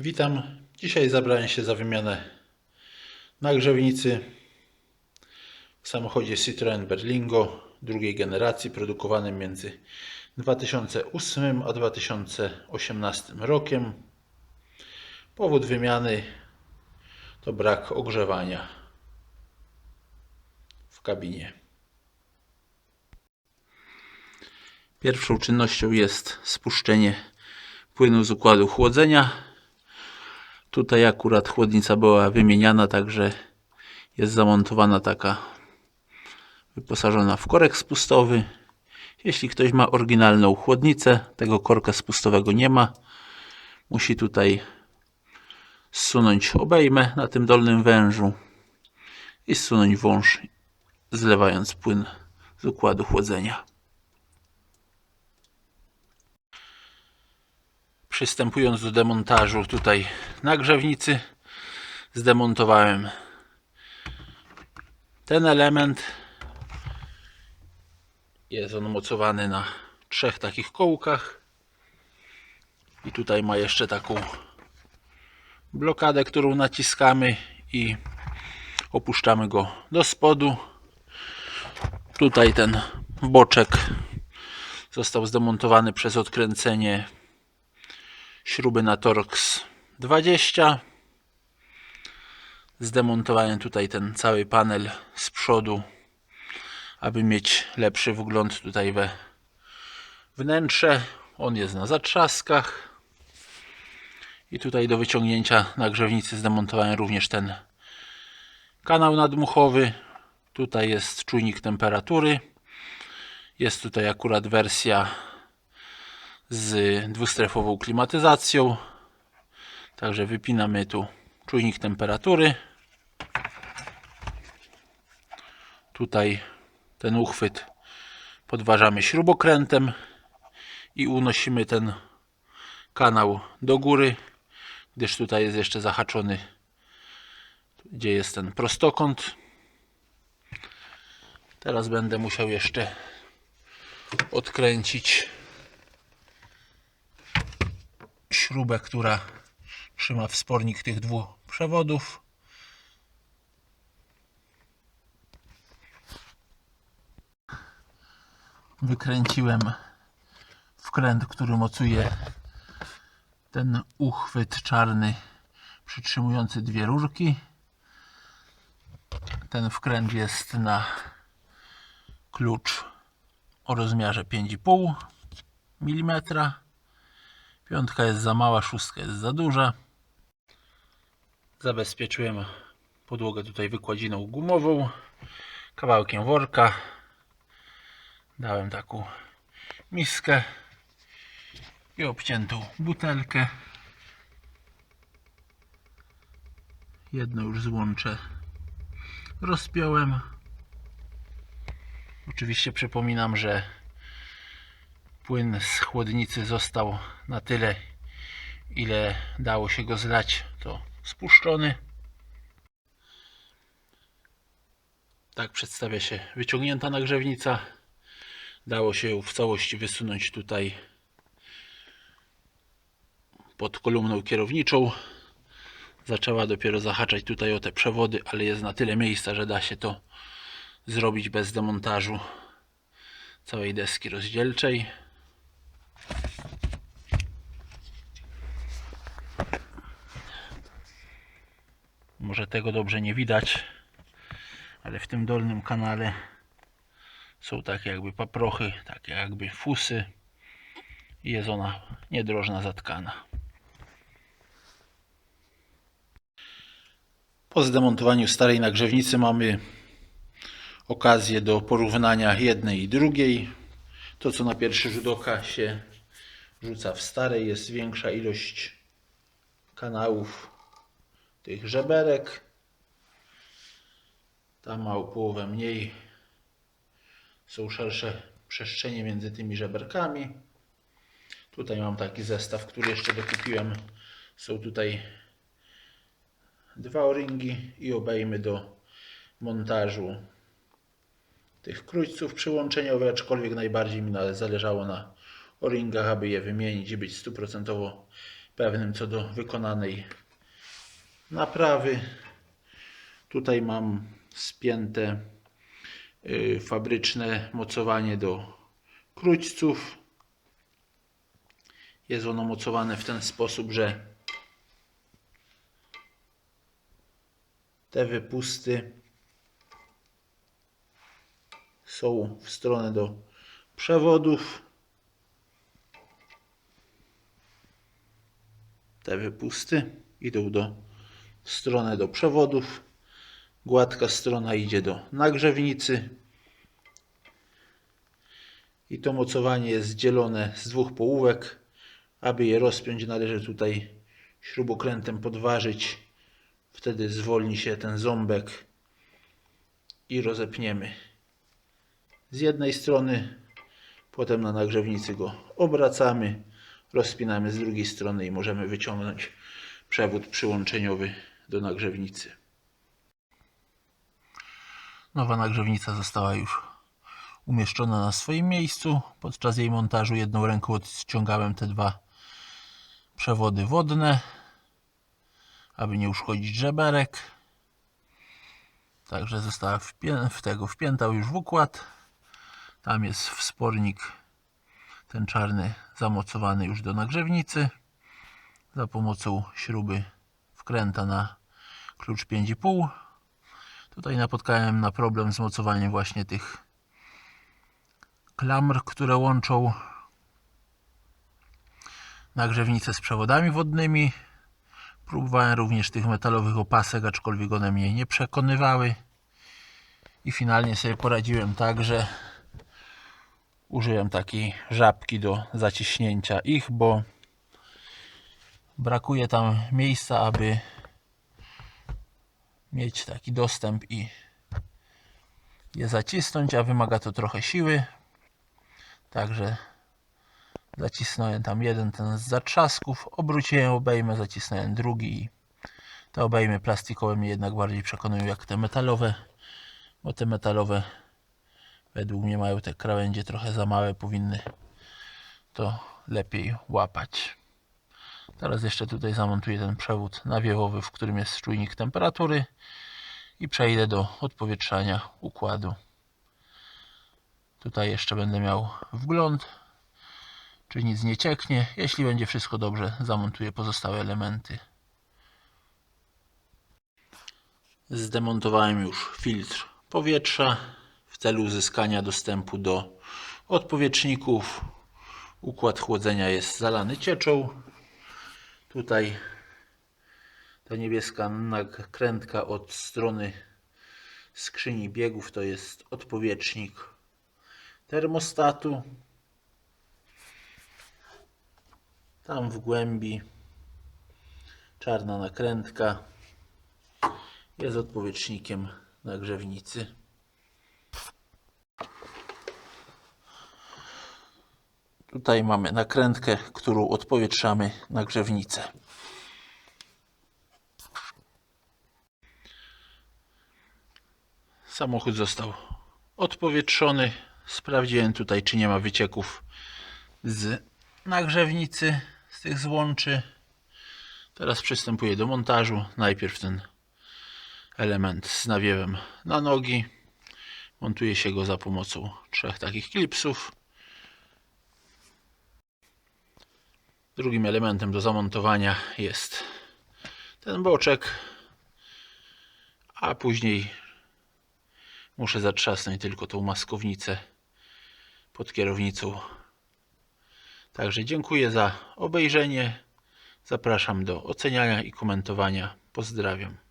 Witam. Dzisiaj zabrałem się za wymianę nagrzewnicy w samochodzie Citroën Berlingo drugiej generacji produkowanym między 2008 a 2018 rokiem. Powód wymiany to brak ogrzewania w kabinie. Pierwszą czynnością jest spuszczenie płynu z układu chłodzenia. Tutaj akurat chłodnica była wymieniana, także jest zamontowana taka wyposażona w korek spustowy. Jeśli ktoś ma oryginalną chłodnicę, tego korka spustowego nie ma. Musi tutaj zsunąć obejmę na tym dolnym wężu i zsunąć wąż, zlewając płyn z układu chłodzenia. Przystępując do demontażu tutaj nagrzewnicy, zdemontowałem ten element. Jest on mocowany na trzech takich kołkach. I tutaj ma jeszcze taką blokadę, którą naciskamy i opuszczamy go do spodu. Tutaj ten boczek został zdemontowany przez odkręcenie śruby na Torx 20 zdemontowałem tutaj ten cały panel z przodu aby mieć lepszy wgląd tutaj we wnętrze. On jest na zatrzaskach. I tutaj do wyciągnięcia nagrzewnicy zdemontowałem również ten kanał nadmuchowy. Tutaj jest czujnik temperatury. Jest tutaj akurat wersja z dwustrefową klimatyzacją. Także wypinamy tu czujnik temperatury. Tutaj ten uchwyt podważamy śrubokrętem i unosimy ten kanał do góry, gdyż tutaj jest jeszcze zahaczony, gdzie jest ten prostokąt. Teraz będę musiał jeszcze odkręcić śrubę, która trzyma wspornik tych dwóch przewodów. Wykręciłem wkręt, który mocuje ten uchwyt czarny przytrzymujący dwie rurki. Ten wkręt jest na klucz o rozmiarze 5,5 mm. Piątka jest za mała, szóstka jest za duża. Zabezpieczyłem podłogę tutaj wykładziną gumową, kawałkiem worka. Dałem taką miskę i obciętą butelkę. Jedno już złącze rozpiąłem. Oczywiście przypominam, że płyn z chłodnicy został na tyle ile dało się go zlać to spuszczony. Tak przedstawia się wyciągnięta nagrzewnica. Dało się ją w całości wysunąć tutaj pod kolumną kierowniczą. Zaczęła dopiero zahaczać tutaj o te przewody ale jest na tyle miejsca, że da się to zrobić bez demontażu całej deski rozdzielczej Może tego dobrze nie widać, ale w tym dolnym kanale są takie jakby paprochy, takie jakby fusy i jest ona niedrożna zatkana. Po zdemontowaniu starej nagrzewnicy mamy okazję do porównania jednej i drugiej. To co na pierwszy rzut oka się rzuca w starej jest większa ilość kanałów tych żeberek. Tam ma o połowę mniej. Są szersze przestrzenie między tymi żeberkami. Tutaj mam taki zestaw, który jeszcze dokupiłem. Są tutaj dwa o-ringi i obejmy do montażu tych krójców przyłączeniowych, aczkolwiek najbardziej mi zależało na o-ringach, aby je wymienić i być stuprocentowo pewnym co do wykonanej naprawy. Tutaj mam spięte y, fabryczne mocowanie do króćców. Jest ono mocowane w ten sposób, że te wypusty są w stronę do przewodów. Te wypusty idą do w stronę do przewodów. Gładka strona idzie do nagrzewnicy. I to mocowanie jest dzielone z dwóch połówek. Aby je rozpiąć, należy tutaj śrubokrętem podważyć. Wtedy zwolni się ten ząbek i rozepniemy z jednej strony, potem na nagrzewnicy go obracamy, rozpinamy z drugiej strony i możemy wyciągnąć przewód przyłączeniowy do nagrzewnicy. Nowa nagrzewnica została już umieszczona na swoim miejscu. Podczas jej montażu jedną ręką odciągałem te dwa przewody wodne, aby nie uszkodzić żeberek. Także została w tego wpięta już w układ. Tam jest wspornik, ten czarny, zamocowany już do nagrzewnicy. Za pomocą śruby wkręta na klucz 5,5. Tutaj napotkałem na problem z mocowaniem właśnie tych klamr, które łączą nagrzewnicę z przewodami wodnymi. Próbowałem również tych metalowych opasek, aczkolwiek one mnie nie przekonywały. I finalnie sobie poradziłem tak, że użyłem takiej żabki do zaciśnięcia ich, bo brakuje tam miejsca, aby mieć taki dostęp i je zacisnąć, a wymaga to trochę siły. Także zacisnąłem tam jeden ten z zatrzasków, obróciłem obejmę, zacisnąłem drugi i te obejmy plastikowe mnie jednak bardziej przekonują jak te metalowe, bo te metalowe według mnie mają te krawędzie trochę za małe, powinny to lepiej łapać. Teraz jeszcze tutaj zamontuję ten przewód nawiewowy, w którym jest czujnik temperatury i przejdę do odpowietrzania układu. Tutaj jeszcze będę miał wgląd, czy nic nie cieknie. Jeśli będzie wszystko dobrze, zamontuję pozostałe elementy. Zdemontowałem już filtr powietrza celu uzyskania dostępu do odpowietrzników. Układ chłodzenia jest zalany cieczą. Tutaj ta niebieska nakrętka od strony skrzyni biegów to jest odpowietrznik termostatu. Tam w głębi czarna nakrętka jest odpowietrznikiem nagrzewnicy. Tutaj mamy nakrętkę, którą odpowietrzamy nagrzewnicę. Samochód został odpowietrzony. Sprawdziłem tutaj, czy nie ma wycieków z nagrzewnicy, z tych złączy. Teraz przystępuję do montażu. Najpierw ten element z nawiewem na nogi. Montuje się go za pomocą trzech takich klipsów. Drugim elementem do zamontowania jest ten boczek, a później muszę zatrzasnąć tylko tą maskownicę pod kierownicą. Także dziękuję za obejrzenie. Zapraszam do oceniania i komentowania. Pozdrawiam.